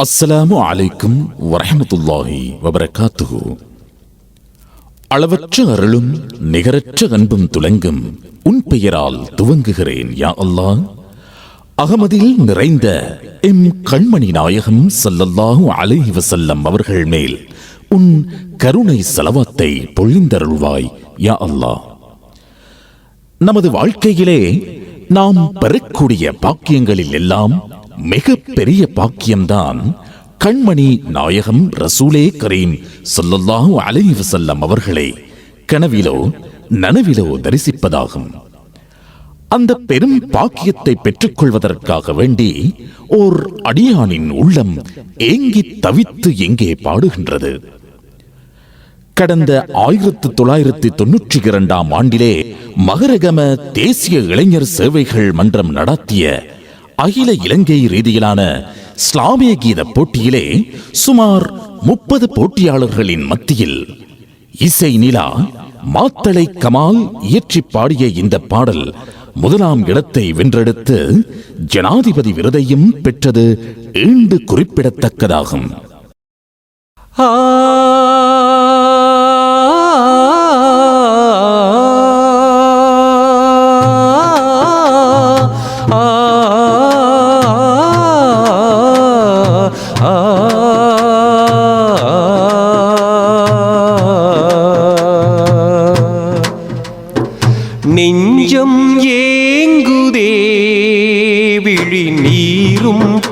அஸ்ஸலாமு அலைக்கும் வரஹமத்துல்லாஹி வபரகாத்துஹு. அளவற்ற அருளும் நிகரற்ற அன்பும் துலங்கும் உன் பெயரால் துவங்குகிறேன் யா அல்லாஹ். அகமதில் நிறைந்த எம் கண்மணி நாயகம் சல்லல்லாஹு அலைஹி வசல்லம் அவர்கள் மேல் உன் கருணை செலவாத்தை பொழிந்தருள்வாய் யா அல்லாஹ். நமது வாழ்க்கையிலே நாம் பெறக்கூடிய பாக்கியங்களில் எல்லாம் மிக பெரிய பாக்கியம்தான் கண்மணி நாயகம் ரசூலே கரீம் சொல்லல்லாஹு அலைஹி வசல்லம் அவர்களை கனவிலோ நனவிலோ தரிசிப்பதாகும். அந்த பெரும் பாக்கியத்தை பெற்றுக்கொள்வதற்காக வேண்டி ஓர் அடியானின் உள்ளம் ஏங்கி தவித்து எங்கே பாடுகின்றது? கடந்த ஆயிரத்து தொள்ளாயிரத்தி தொன்னூற்றி இரண்டாம் ஆண்டிலே மகரகம தேசிய இளைஞர் சேவைகள் மன்றம் நடாத்திய அகில இலங்கை ரீதியிலான இஸ்லாமிய கீத போட்டியிலே சுமார் முப்பது போட்டியாளர்களின் மத்தியில் இசை நிலா மாத்தளை கமால் இயற்றி பாடிய இந்த பாடல் முதலாம் இடத்தை வென்றெடுத்து ஜனாதிபதி விருதையும் பெற்றது ஈண்டு குறிப்பிடத்தக்கதாகும். ஆ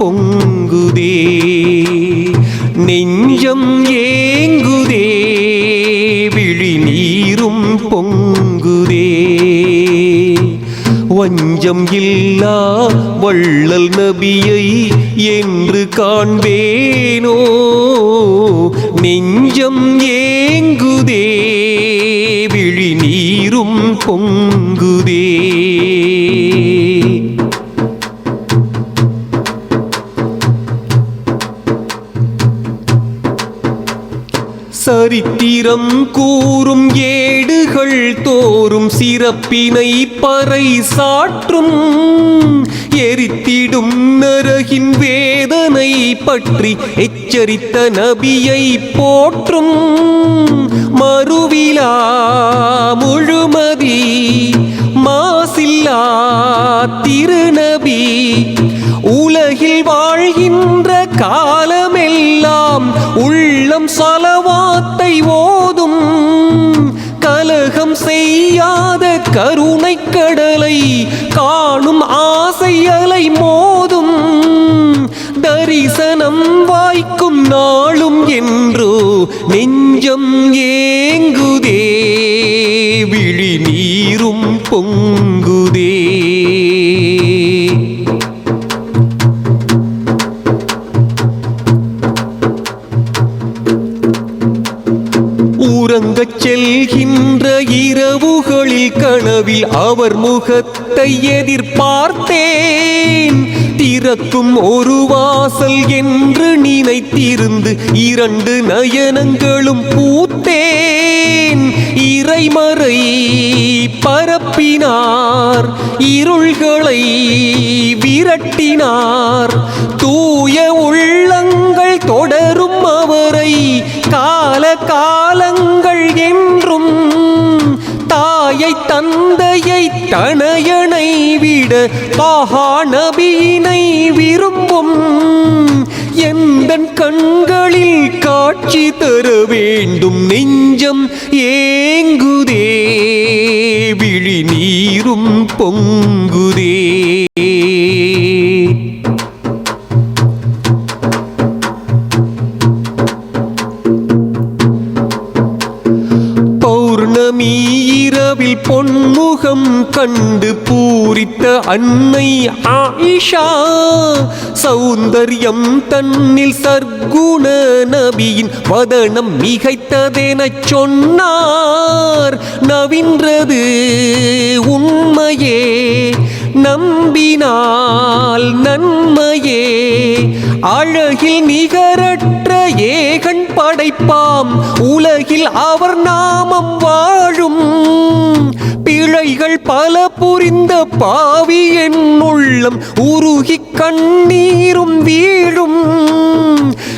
பொங்குதே நெஞ்சம் ஏங்குதே விழி நீரும் பொங்குதே. வஞ்சம் இல்லா வள்ளல் நபியை என்று காண்பேனோ நெஞ்சம் ஏங்குதே விழி நீரும் பொங்குதே. சரித்திரம் கூறும் ஏடுகள் தோறும் சிறப்பினை பறை சாற்றும். எரித்திடும் நரகின் வேதனை பற்றி எச்சரித்த நபியை போற்றும். மறுவிலா முழுமதி மாசில்லா திருநபி. உலகில் வாழ்கின்ற கா உள்ளம் சலவாத்தை ஓதும் கலகம் செய்யாத கருணை கடலை காணும் ஆசை அலை மோதும் தரிசனம் வாய்க்கும் நாளும் என்றோ நெஞ்சம் ஏங்குதே விழி நீரும் பொங்குதே. உறங்கச் செல்கின்ற இரவுகளில் கனவில் அவர் முகத்தை எதிர்பார்த்தேன். திறக்கும் ஒரு வாசல் என்று நினைத்திருந்து இரண்டு நயனங்களும் பூத்தேன். இறைமறை பரப்பினார் இருள்களை விரட்டினார். தந்தையை தனையனை விட தாகா நபியினை விரும்பும் எந்த கண்களில் காட்சி தர வேண்டும் நெஞ்சம் ஏங்குதே விழி நீரும் பொங்குதே. இரவில் பொன்முகம் கண்டு பூரித்த அன்னை ஆயிஷா. சௌந்தர்யம் தன்னில் சர்க்குண நபியின் வதனம் மிகைத்ததெனச் சொன்னார். நவின்றது உண்மையே நம்பினால் நன்மையே. அழகில் நிகரற்ற ஏகன் படைப்பாம். உலகில் அவர் நாமம் வாழும். பிழைகள் பல புரிந்த பாவி என்னுள்ளம் உருகி கண்ணீரும் வீழும்.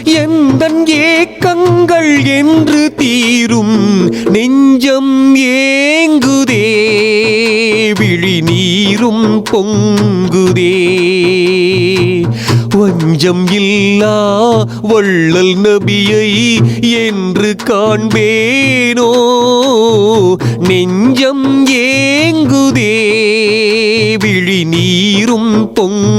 எந்தன் ஏக்கங்கள் என்று தீரும். நெஞ்சம் ஏங்குதே விழி நீரும் பொங்குதே. வஞ்சம் இல்லா வள்ளல் நபியை என்று காண்பேனோ? நெஞ்சம் ஏங்குதே விழி நீரும் பொங்க